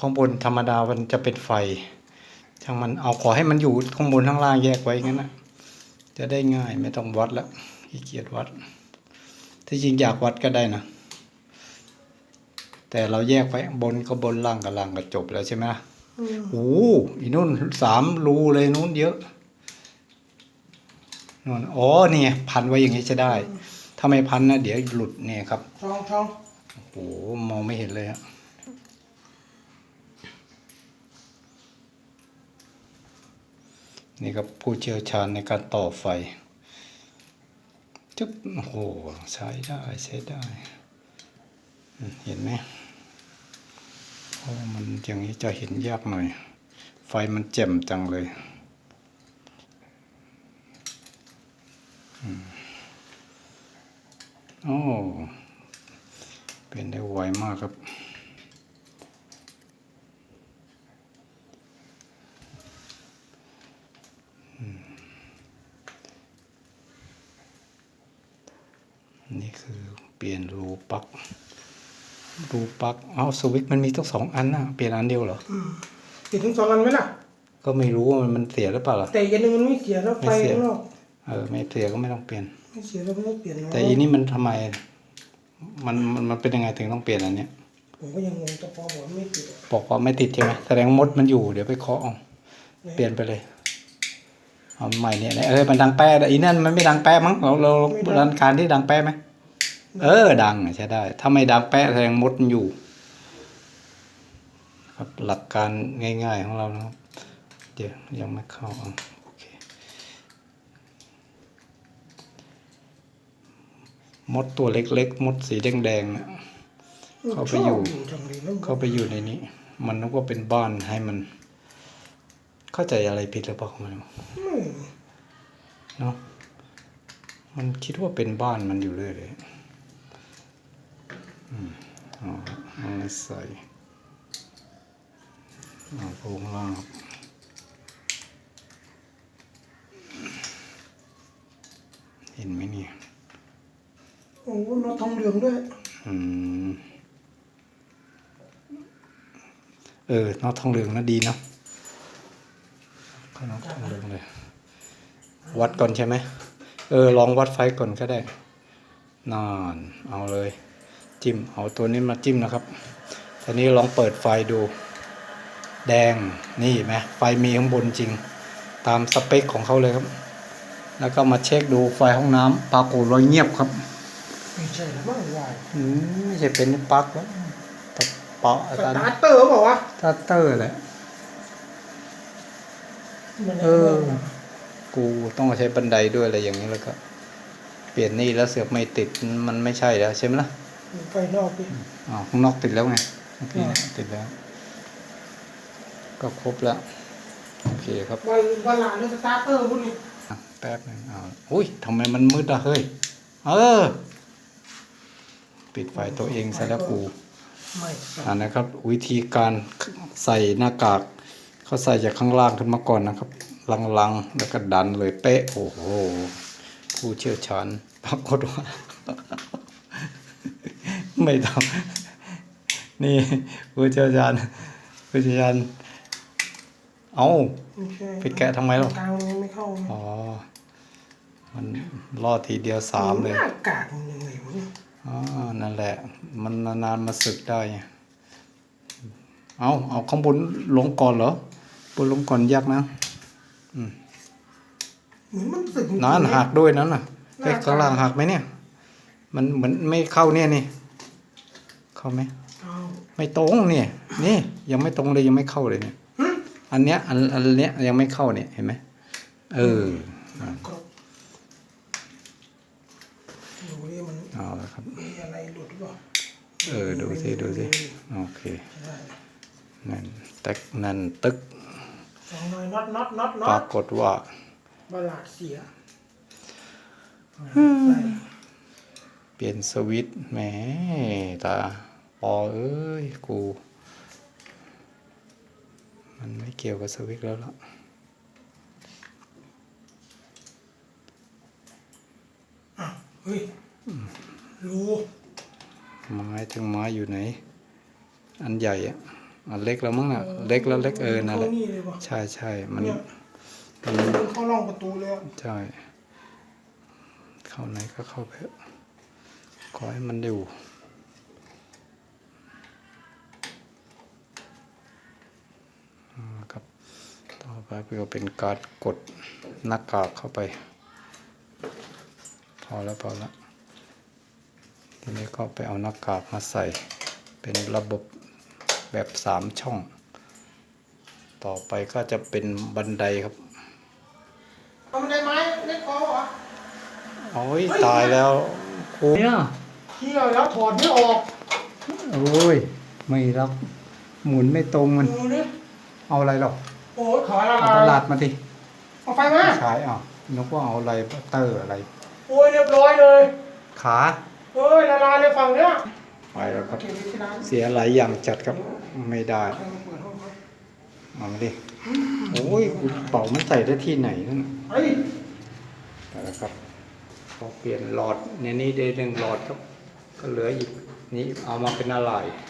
ข้างบนธรรมดามันจะเป็นไฟช่างมันเอาขอให้มันอยู่ข้างบนข้างล่างแยกไว้งั้นนะจะได้ง่ายไม่ต้องวัดแล้วขี้เกียจวัดที่จริงอยากวัดก็ได้นะแต่เราแยกไว้บนก็บนล่างกับล่างก็จบแล้วใช่ไหมล่ะอืมโอ้โหอีนู่นสามรูเลยนู้นเยอะนู่นอ๋อเนี่ยพันไว้อย่างนี้จะได้ ถ้าไม่พันนะเดี๋ยวหลุดเนี่ยครับทองทองโอ้โหมองไม่เห็นเลยฮะ นี่ครับผู้เชี่ยวชาญในการต่อไฟจุ๊บโอ้โหใช้ได้ใช้ได้ เห็นไหมเพราะว่ามันอย่างนี้จะเห็นยากหน่อย ไฟมันแจ่มจังเลยอืมโอ้เป็นได้ไวมากครับ นี่คือเปลี่ยนรูปลั๊กรูปลั๊กเอาสวิตช์มันมีต้องสองอันนะเปลี่ยนอันเดียวเหรอติดถึงสองอันไหมล่ะ ก็ไม่รู้ว่ามันมันเสียหรือเปล่าล่ะแต่อีกอันหนึงมันไม่เสียแล้วไฟไม่เสียข้างนอกเออไม่เสียก็ไม่ต้องเปลี่ยน ไม่เสียแล้วไม่ต้องเปลี่ยนเนาะแต่อีนี่มันทำไม มันมันมันเป็นยังไงถึงต้องเปลี่ยนอันเนี้ยผมก็ยังงงแต่พอบอกว่าไม่ติดอะบอกว่าไม่ติดใช่ไหมแสดงมดมันอยู่เดี๋ยวไปเคาะเอาเปลี่ยนไปเลยเอาใหม่เนี่ยเออมันดังแป๊ะอีนั่นมันไม่ดังแป๊ะมั้งเราเรารันการที่ดังแป๊ะไหม เออ ดังอะใช้ได้ ถ้าไม่ดังแป๊ะแสดงมดมันอยู่ ครับหลักการง่าย ๆของเรานะครับ เดี๋ยวยังไม่เข้าอะโอเคมดตัวเล็กๆ มดสีแดงๆนะเข้าไปอยู่ชบจังเลยแล้วเข้าไปอยู่ในนี้ มันนึกว่าเป็นบ้านให้มัน เข้าใจอะไรผิดหรือเปล่าของมันไม่เนาะมันคิดว่าเป็นบ้านมันอยู่เรื่อยเลยอืม เอ๋เอามาใส่เอาโครงล่างครับเห็นไหมเนี่ย โอ้น็อตทองเหลืองด้วย อืม เออน็อตทองเหลืองนะดีเนาะก็น็อตทองเหลืองเลย วัดก่อนใช่ไหม เออ ลองวัดไฟก่อนก็ได้นานเอาเลย จิ้มเอาตัวนี้มาจิ้มนะครับทีนี้ลองเปิดไฟดู แดงนี่เห็นไหมไฟมีข้างบนจริง ตามสเปคของเขาเลยครับ แล้วก็มาเช็คดูไฟห้องน้ำปรากฏรอยเงียบครับไม่ใช่แล้วมั้งวายอืมไม่ใช่เป็นปลั๊กแล้วตะเปาะสตาตาร์เตอร์บอกว่าวตาเตอร์แหละะมันเออ กูต้องใช้บันไดด้วยอะไรอย่างนี้แล้วก็ เปลี่ยนนี่แล้วเสือกไม่ติดมันไม่ใช่แล้วใช่ไหมล่ะ ไฟนอกดิอ๋อข้างนอกติดแล้วไงเมื่อกี้เนี่ยติดแล้ว ก็ครบแล้วโอเคครับวันวันหลานเลยสตาร์เตอร์พวกนี้อะแป๊บหนึงเอาอุ้ยทำไมมันมืดอะเฮ้ย เออ ปิดไฟตัวเองซะแล้วกูไม่อ่านะครับ วิธีการใส่หน้ากากเขาใส่จากข้างล่างขึ้นมาก่อนนะครับ ลังๆ แล้วก็ดันเลยเป๊ะ โอ้โห ผู้เชี่ยวชาญปรากฏว่า ไม่ทำนี่ผู้เชี่ยวชาญผู้เชี่ยวชาญเอาไม่ใช่ไปแกะทำไมหรอกลางมันไม่เข้าไงอ๋อ มันรอดทีเดียวสามเลยหน้ากากมันยังไงวะเนี่ยอ๋อ นั่นแหละ มันนานๆมาสึกได้ไงเอาเอาข้างบนลงก่อนเหรอบนลงก่อนยากนะเหมือนมันสึกจริงๆนั่นหักด้วยนั่นน่ะเอ้ยข้างล่างหักไหมเนี่ย มันเหมือนไม่เข้าเนี่ยนี่ เข้าไหมเอาไม่ตรงเนี่ย นี่ยังไม่ตรงเลยยังไม่เข้าเลยเนี่ยหึอันเนี้ยอันอันเนี้ยยังไม่เข้าเนี่ยเห็นไหมเอออะกรอบดูดิมันเอาละครับมีอะไรหลุดหรือเปล่าเออดูสิดูสิโอเคใช่นั่นตึกนั่นตึกสองหน่อยน็อตน็อตน็อตน็ปอราตกฏว่าบาลาดเสียเปลี่ยนสวิตช์แหมตา ปอเอ้ย กู มันไม่เกี่ยวกับสวิตช์แล้วล่ะอะเฮ้ย รูไม้ทั้งไม้อยู่ไหน อันใหญ่อะอันเล็กแล้วมั้งน่ะ เล็กแล้วเล็กเออนั่นแหละเข้านี่เลยป่ะใช่ใช่มันเนี่ยมันมันเข้าร่องประตูเลยอะใช่ เข้าไหนก็เข้าไปเถอะขอให้มันอยู่อ่าครับ ต่อไปก็เป็นการกดหน้ากากเข้าไป พอแล้วพอแล้วทีนี้ก็ไปเอาหน้ากากมาใส่ เป็นระบบแบบสามช่อง ต่อไปก็จะเป็นบันไดครับเอามันได้ไหมเล็กพอเหรอโอ้ยตายแล้วโอ้ยเที่ยวแล้วถอดไม่ออกโอ้ยไม่รับหมุนไม่ตรงมันดูนี่เอาอะไรหรอก โอ้ยขาละเอาลาประหลัยดมาดิเอาไฟมาใช้อะนกว่าเอาอะไรบัตเตอร์อะไร โอ้ยเรียบร้อยเลยขาเฮ้ยละลายเลยฝั่งเนี้ยไปแล้วครับ เก็บไว้ที่ร้านเสียหลายอย่างจัดครับไม่ได้ใครมาเปิดห้องครับเอามาดิโอ้ยกระเป๋ามันใส่ได้ที่ไหนนั่นน่ะเฮ้ยไปแล้วครับพอเปลี่ยนหลอดในนี้ได้หนึ่งหลอดครับ ก็เหลืออีกนี้เอามาเป็นอะไรเ